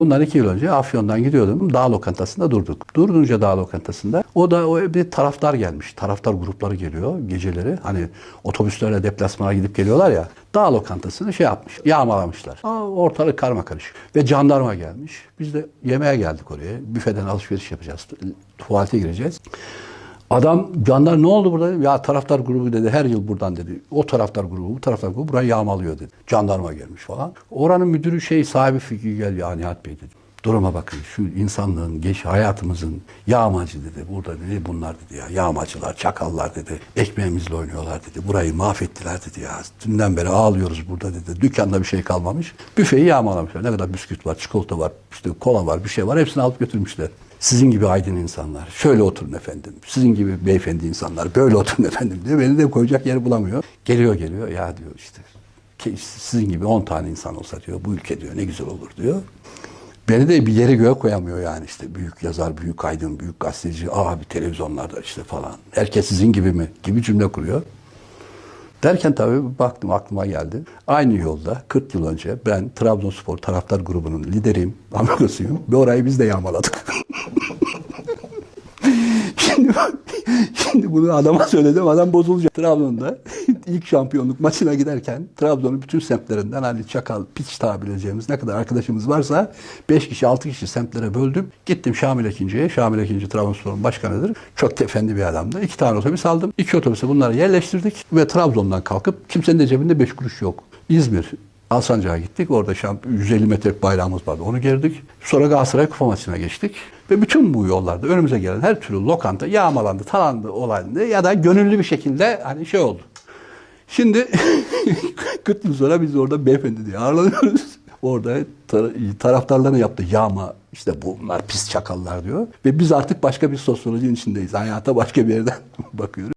Bundan iki yıl önce Afyon'dan gidiyordum. Dağ lokantasında durduk. Durdunca dağ lokantasında o da o bir taraftar gelmiş. Taraftar grupları geliyor geceleri. Hani otobüslerle deplasmana gidip geliyorlar ya. Dağ lokantasını şey yapmış. Yağmalamışlar. Ortalık karma karışık. Ve jandarma gelmiş. Biz de yemeğe geldik oraya. Büfeden alışveriş yapacağız. Tuvalete gireceğiz. Adam canlar ne oldu burada? Ya taraftar grubu dedi her yıl buradan dedi. O taraftar grubu, bu taraftar grubu burayı yağmalıyor dedi. Jandarma gelmiş falan. Oranın müdürü şey sahibi Fikri gel ya Nihat Bey dedi. Duruma bakın şu insanlığın, geç hayatımızın yağmacı dedi. Burada dedi bunlar dedi ya yağmacılar, çakallar dedi. Ekmeğimizle oynuyorlar dedi. Burayı mahvettiler dedi ya. Dünden beri ağlıyoruz burada dedi. Dükkanda bir şey kalmamış. Büfeyi yağmalamışlar. Ne kadar bisküvit var, çikolata var, işte kola var, bir şey var. Hepsini alıp götürmüşler. Sizin gibi aydın insanlar. Şöyle oturun efendim. Sizin gibi beyefendi insanlar. Böyle oturun efendim diyor. Beni de koyacak yer bulamıyor. Geliyor geliyor. Ya diyor işte sizin gibi 10 tane insan olsa diyor bu ülke diyor ne güzel olur diyor. Beni de bir yere göğe koyamıyor yani işte büyük yazar, büyük aydın, büyük gazeteci, abi televizyonlarda işte falan. Herkes sizin gibi mi? Gibi cümle kuruyor. Derken tabii baktım aklıma geldi. Aynı yolda 40 yıl önce ben Trabzonspor taraftar grubunun lideriyim, amigosuyum ve orayı biz de yağmaladık. şimdi, şimdi bunu adama söyledim, adam bozulacak. Trabzon'da ilk şampiyonluk maçına giderken Trabzon'un bütün semtlerinden hani çakal, piç tabirileceğimiz ne kadar arkadaşımız varsa 5 kişi, 6 kişi semtlere böldüm. Gittim Şamil Ekinci'ye. Şamil Ekinci Trabzonspor'un başkanıdır. Çok efendi bir adamdı. İki tane otobüs aldım. İki otobüse bunları yerleştirdik ve Trabzon'dan kalkıp kimsenin de cebinde 5 kuruş yok. İzmir, Alsancak'a gittik. Orada şamp 150 metrelik bayrağımız vardı. Onu gerdik. Sonra Galatasaray Kupa maçına geçtik. Ve bütün bu yollarda önümüze gelen her türlü lokanta yağmalandı, talandı, olaydı ya da gönüllü bir şekilde hani şey oldu. Şimdi 40 yıl sonra biz orada beyefendi diye ağırlanıyoruz. Orada tar- taraftarların yaptığı yağma işte bunlar pis çakallar diyor. Ve biz artık başka bir sosyolojinin içindeyiz. Hayata başka bir yerden bakıyoruz.